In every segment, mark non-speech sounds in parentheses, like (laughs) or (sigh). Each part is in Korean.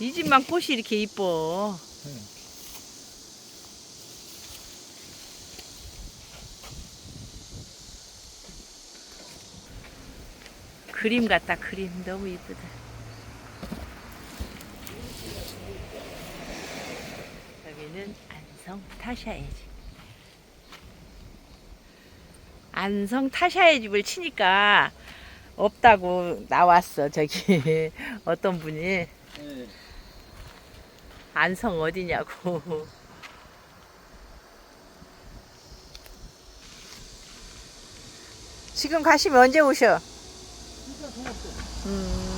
이 집만 꽃이 이렇게 이뻐. 응. 그림 같다 그림 너무 이쁘다. 여기는 안성 타샤의 집. 안성 타샤의 집을 치니까 없다고 나왔어 저기 (laughs) 어떤 분이 네. 안성 어디냐고. 지금 가시면 언제 오셔? 음.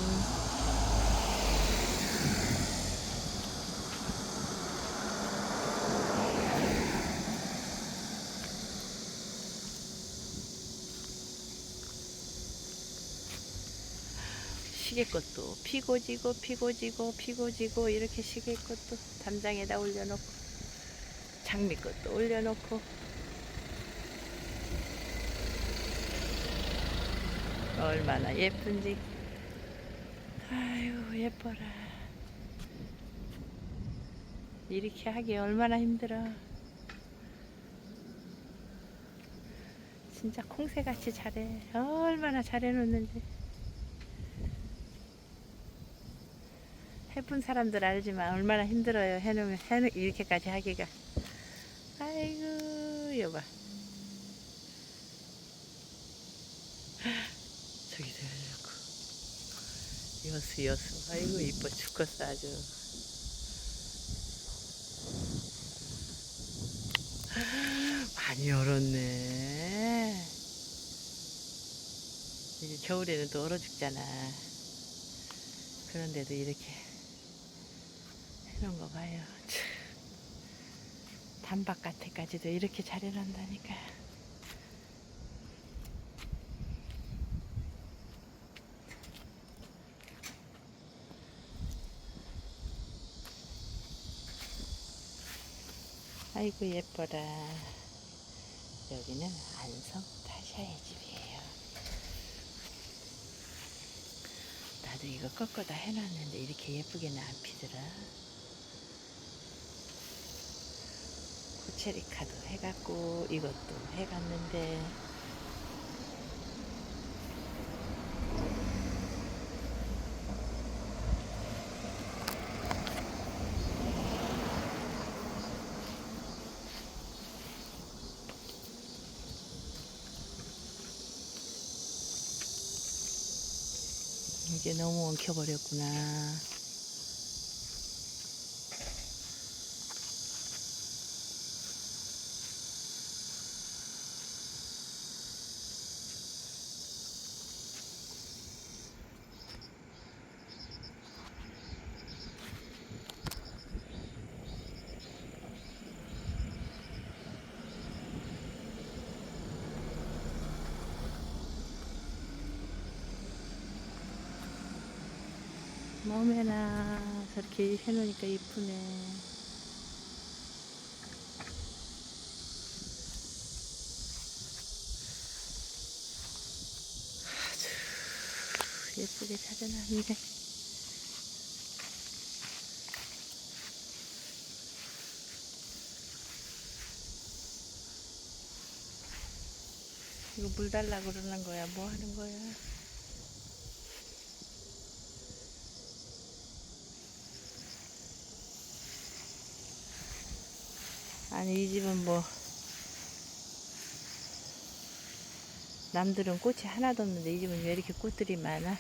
시계꽃도 피고 지고 피고 지고 피고 지고 이렇게 시계꽃도 담장에다 올려놓고 장미꽃도 올려놓고. 얼마나 예쁜지. 아유 예뻐라. 이렇게 하기 얼마나 힘들어. 진짜 콩새같이 잘해. 얼마나 잘해놓는지 해본 사람들 알지만 얼마나 힘들어요. 해놓으면 해놓 이렇게까지 하기가. 아이고 여봐. (laughs) 저기도 열렸고. 여수 여수. 아이고 이뻐 죽겠어 아주. (laughs) 많이 얼었네. 이제 겨울에는 또 얼어 죽잖아. 그런데도 이렇게 거 봐요 참. 단박같애까지도 이렇게 잘 해놓는다니까 아이고 예뻐라. 여기는 안성 타샤의 집이에요. 나도 이거 꺾어다 해놨는데 이렇게 예쁘게 는 안 피더라. 체리카도 해갖고 이것도 해갔는데 이게 너무 엉켜버렸구나. 너무나 저렇게 해놓으니까 이쁘네. 아주 예쁘게 잘해놨네. 이거 물 달라고 그러는 거야? 뭐 하는 거야? 아니 이 집은 뭐 남들은 꽃이 하나도 없는데 이 집은 왜 이렇게 꽃들이 많아?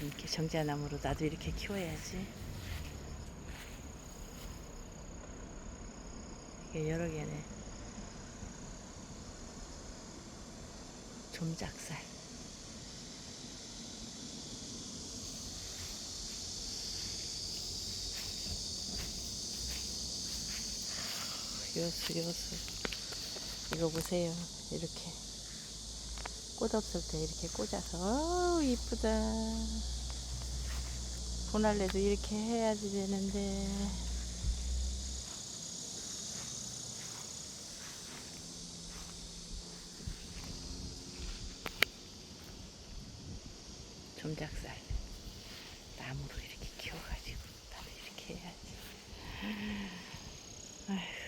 이렇게 정자나무로 나도 이렇게 키워야지. 이게 여러 개네. 좀작살. 여수 여수 이거 보세요. 이렇게. 꽃 없을 때 이렇게 꽂아서. 어우 이쁘다. 보날래도 이렇게 해야지 되는데 감작살 나무로 이렇게 키워가지고 나도 이렇게 해야지 아휴.